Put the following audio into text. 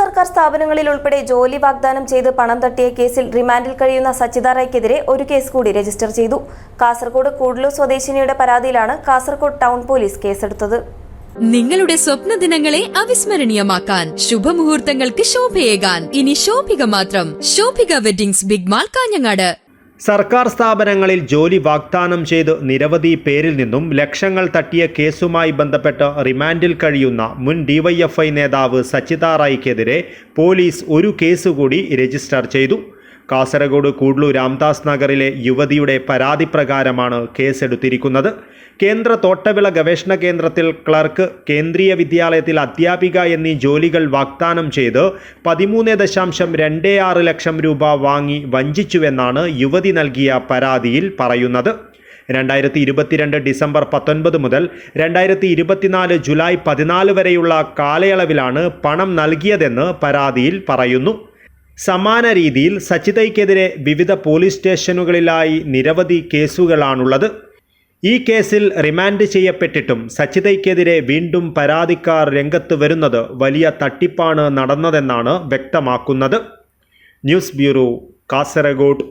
സർക്കാർ സ്ഥാപനങ്ങളിൽ ഉൾപ്പെടെ ജോലി വാഗ്ദാനം ചെയ്ത് പണം തട്ടിയ കേസിൽ റിമാൻഡിൽ കഴിയുന്ന സച്ചിദാറായ്ക്കെതിരെ ഒരു കേസ് കൂടി രജിസ്റ്റർ ചെയ്തു. കാസർഗോഡ് കൂടലൂർ സ്വദേശിനിയുടെ പരാതിയിലാണ് കാസർഗോഡ് ടൗൺ പോലീസ് കേസെടുത്തത്. നിങ്ങളുടെ സ്വപ്ന ദിനങ്ങളെ അവിസ്മരണീയമാക്കാൻ ശുഭമുഹൂർത്തങ്ങൾക്ക് ശോഭയേകാൻ. ഇനി ശോഭിക മാത്രം. Shobhika weddings big mall Kanhangad. സർക്കാർ സ്ഥാപനങ്ങളിൽ ജോലി വാഗ്ദാനം ചെയ്ത് നിരവധി പേരിൽ നിന്നും ലക്ഷങ്ങൾ തട്ടിയ കേസുമായി ബന്ധപ്പെട്ട് റിമാൻഡിൽ കഴിയുന്ന മുൻ ഡിവൈഎഫ്ഐ നേതാവ് സച്ചിതാറായിക്കെതിരെ പോലീസ് ഒരു കേസ് കൂടി രജിസ്റ്റർ ചെയ്തു. കാസർഗോഡ് കൂഡ്ലു രാംദാസ് നഗറിലെ യുവതിയുടെ പരാതി പ്രകാരമാണ് കേസെടുത്തിരിക്കുന്നത്. കേന്ദ്ര തോട്ടവിള ഗവേഷണ കേന്ദ്രത്തിൽ ക്ലർക്ക് കേന്ദ്രീയ വിദ്യാലയത്തിൽ അധ്യാപിക എന്നീ ജോലികൾ വാഗ്ദാനം ചെയ്ത് പതിമൂന്ന് ദശാംശം രണ്ട് ആറ് ലക്ഷം രൂപ വാങ്ങി വഞ്ചിച്ചുവെന്നാണ് യുവതി നൽകിയ പരാതിയിൽ പറയുന്നത്. രണ്ടായിരത്തി ഇരുപത്തിരണ്ട് ഡിസംബർ പത്തൊൻപത് മുതൽ രണ്ടായിരത്തി ഇരുപത്തിനാല് ജൂലൈ പതിനാല് വരെയുള്ള കാലയളവിലാണ് പണം നൽകിയതെന്ന് പരാതിയിൽ പറയുന്നു. സമാന രീതിയിൽ സച്ചിതയ്ക്കെതിരെ വിവിധ പോലീസ് സ്റ്റേഷനുകളിലായി നിരവധി കേസുകളാണുള്ളത്. ഈ കേസിൽ റിമാൻഡ് ചെയ്യപ്പെട്ടിട്ടും സച്ചിതയ്ക്കെതിരെ വീണ്ടും പരാതിക്കാർ രംഗത്ത് വരുന്നത് വലിയ തട്ടിപ്പാണ് നടന്നതെന്നാണ് വ്യക്തമാക്കുന്നത്. News bureau Kasaragod.